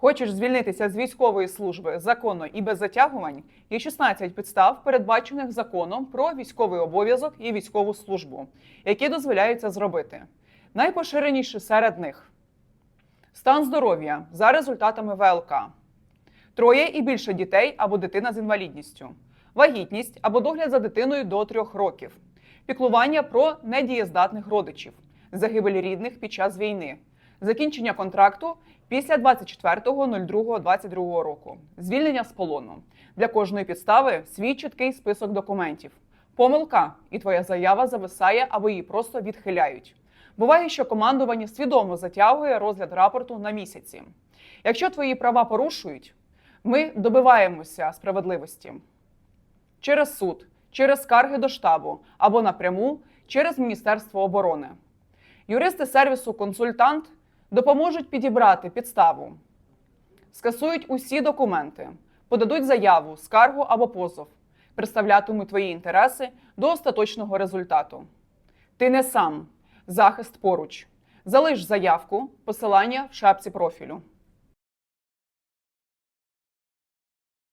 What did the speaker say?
Хочеш звільнитися з військової служби законно і без затягувань? Є 16 підстав, передбачених законом про військовий обов'язок і військову службу, які дозволяють це зробити. Найпоширеніші серед них. Стан здоров'я за результатами ВЛК, троє і більше дітей або дитина з інвалідністю, вагітність або догляд за дитиною до трьох років, піклування про недієздатних родичів, загибель рідних під час війни, закінчення контракту після 24.02.22 року, звільнення з полону. Для кожної підстави свій чіткий список документів. Помилка, і твоя заява зависає або її просто відхиляють. Буває, що командування свідомо затягує розгляд рапорту на місяці. Якщо твої права порушують, ми добиваємося справедливості через суд, через скарги до штабу або напряму через Міністерство оборони. Юристи сервісу Консультант допоможуть підібрати підставу, скасують усі документи, подадуть заяву, скаргу або позов, представлятимуть твої інтереси до остаточного результату. Ти не сам, захист поруч. Залиш заявку, посилання в шапці профілю.